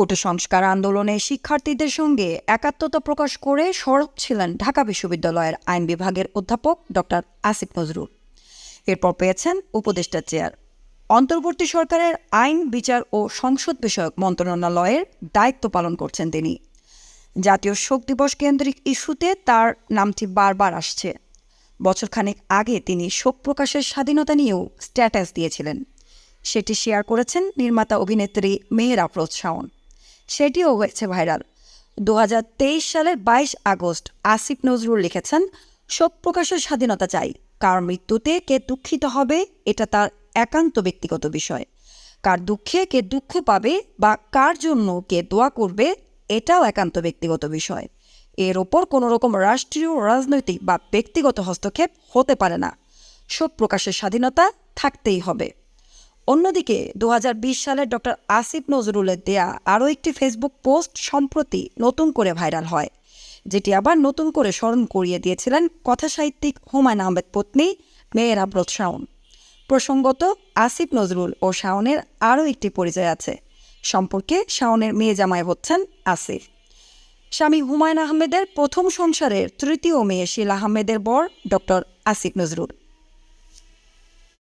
কোটা সংস্কার আন্দোলনে শিক্ষার্থীদের সঙ্গে একাত্মতা প্রকাশ করে সরব ছিলেন ঢাকা বিশ্ববিদ্যালয়ের আইন বিভাগের অধ্যাপক ডক্টর আসিফ নজরুল। এরপর পেয়েছেন উপদেষ্টা চেয়ার। অন্তর্বর্তী সরকারের আইন, বিচার ও সংসদ বিষয়ক মন্ত্রণালয়ের দায়িত্ব পালন করছেন তিনি। জাতীয় শোক দিবস কেন্দ্রিক ইস্যুতে তার নামটি বারবার আসছে। বছরখানেক আগে তিনি শোক প্রকাশের স্বাধীনতা নিয়েও স্ট্যাটাস দিয়েছিলেন। সেটি শেয়ার করেছেন নির্মাতা অভিনেত্রী মেহের আফরোজ শাওন। সেটিও হয়েছে ভাইরাল। দু হাজার তেইশ সালের বাইশ আগস্ট আসিফ নজরুল লিখেছেন, শোক প্রকাশের স্বাধীনতা চাই, কার মৃত্যুতে কে দুঃখিত হবে, এটা তার একান্ত ব্যক্তিগত বিষয়। কার দুঃখে কে দুঃখ পাবে বা কার জন্য কে দোয়া করবে, এটাও একান্ত ব্যক্তিগত বিষয়। এর ওপর কোনো রকম রাষ্ট্রীয়, রাজনৈতিক বা ব্যক্তিগত হস্তক্ষেপ হতে পারে না। শোক প্রকাশের স্বাধীনতা থাকতেই হবে। অন্যদিকে দু সালে ডক্টর আসিফ নজরুলের দেয়া আরও একটি ফেসবুক পোস্ট সম্প্রতি নতুন করে ভাইরাল হয়, যেটি আবার নতুন করে স্মরণ করিয়ে দিয়েছিলেন কথাসাহিত্যিক হুমায়ুন আহমেদ পত্নী মেয়ের আব্রত শাওন। প্রসঙ্গত, আসিফ নজরুল ও শাওনের আরও একটি পরিচয় আছে, সম্পর্কে শাওনের মেয়ে জামাই হচ্ছেন আসিফ। স্বামী হুমায়ুন আহমেদের প্রথম সংসারের তৃতীয় মেয়ে শিলা আহমেদের বর ডক্টর আসিফ নজরুল।